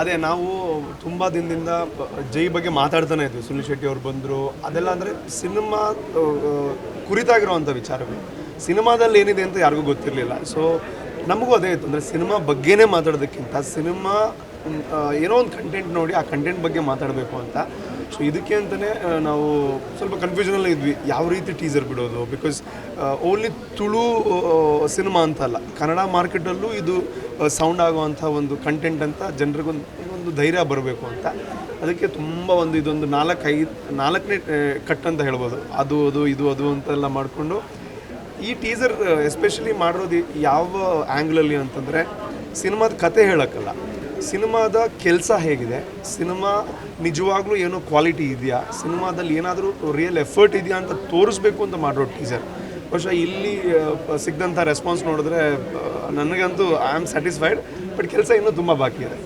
ಅದೇ ನಾವು ತುಂಬ ದಿನದಿಂದ ಜೈ ಬಗ್ಗೆ ಮಾತಾಡ್ತಾನೆ ಇದ್ವಿ. ಸುನಿಲ್ ಶೆಟ್ಟಿ ಅವ್ರು ಬಂದರು. ಅದೆಲ್ಲ ಅಂದರೆ ಸಿನಿಮಾ ಕುರಿತಾಗಿರುವಂಥ ವಿಚಾರಗಳು ಸಿನಿಮಾದಲ್ಲಿ ಏನಿದೆ ಅಂತ ಯಾರಿಗೂ ಗೊತ್ತಿರಲಿಲ್ಲ. ಸೊ ನಮಗೂ ಅದೇ ಇತ್ತು. ಅಂದರೆ ಸಿನಿಮಾ ಬಗ್ಗೆನೇ ಮಾತಾಡೋದಕ್ಕಿಂತ ಸಿನಿಮಾ ಏನೋ ಒಂದು ಕಂಟೆಂಟ್ ನೋಡಿ ಆ ಕಂಟೆಂಟ್ ಬಗ್ಗೆ ಮಾತಾಡಬೇಕು ಅಂತ. ಸೊ ಇದಕ್ಕೆ ಅಂತಲೇ ನಾವು ಸ್ವಲ್ಪ ಕನ್ಫ್ಯೂಷನಲ್ಲಿ ಇದ್ವಿ. ಯಾವ ರೀತಿ ಟೀಸರ್ ಬಿಡೋದು? ಬಿಕಾಸ್ ಓನ್ಲಿ ತುಳು ಸಿನಿಮಾ ಅಂತ ಅಲ್ಲ. ಕನ್ನಡ ಮಾರ್ಕೆಟಲ್ಲೂ ಇದು ಸೌಂಡ್ ಆಗುವಂಥ ಒಂದು ಕಂಟೆಂಟ್ ಅಂತ ಜನರಿಗೊಂದು, ಒಂದು ಧೈರ್ಯ ಬರಬೇಕು ಅಂತ. ಅದಕ್ಕೆ ತುಂಬ ಒಂದು ಇದೊಂದು ನಾಲ್ಕೈದು ನಾಲ್ಕನೇ ಕಟ್ ಅಂತ ಹೇಳ್ಬೋದು. ಅದು ಅದು, ಇದು, ಅದು ಅಂತೆಲ್ಲ ಮಾಡಿಕೊಂಡು, ಈ ಟೀಸರ್ ಎಸ್ಪೆಷಲಿ ಮಾಡಿರೋದು ಯಾವ ಆ್ಯಂಗ್ಲಲ್ಲಿ ಅಂತಂದರೆ, ಸಿನಿಮಾದ ಕತೆ ಹೇಳೋಕ್ಕಲ್ಲ. ಸಿನಿಮಾದ ಕೆಲಸ ಹೇಗಿದೆ? ಸಿನಿಮಾ ನಿಜವಾಗ್ಲೂ ಏನೋ ಕ್ವಾಲಿಟಿ ಇದೆಯಾ? ಸಿನಿಮಾದಲ್ಲಿ ಏನಾದರೂ ರಿಯಲ್ ಎಫರ್ಟ್ ಇದೆಯಾ ಅಂತ ತೋರಿಸ್ಬೇಕು ಅಂತ ಮಾಡಿರೋ ಟೀಸರ್ ಬಹುಶಃ ಇಲ್ಲಿ ಸಿಗ್ದಂಥ ರೆಸ್ಪಾನ್ಸ್ ನೋಡಿದ್ರೆ ನನಗಂತೂ ಐ ಆಮ್ ಸ್ಯಾಟಿಸ್ಫೈಡ್ ಬಟ್ ಕೆಲಸ ಇನ್ನೂ ತುಂಬ ಬಾಕಿ ಇದೆ.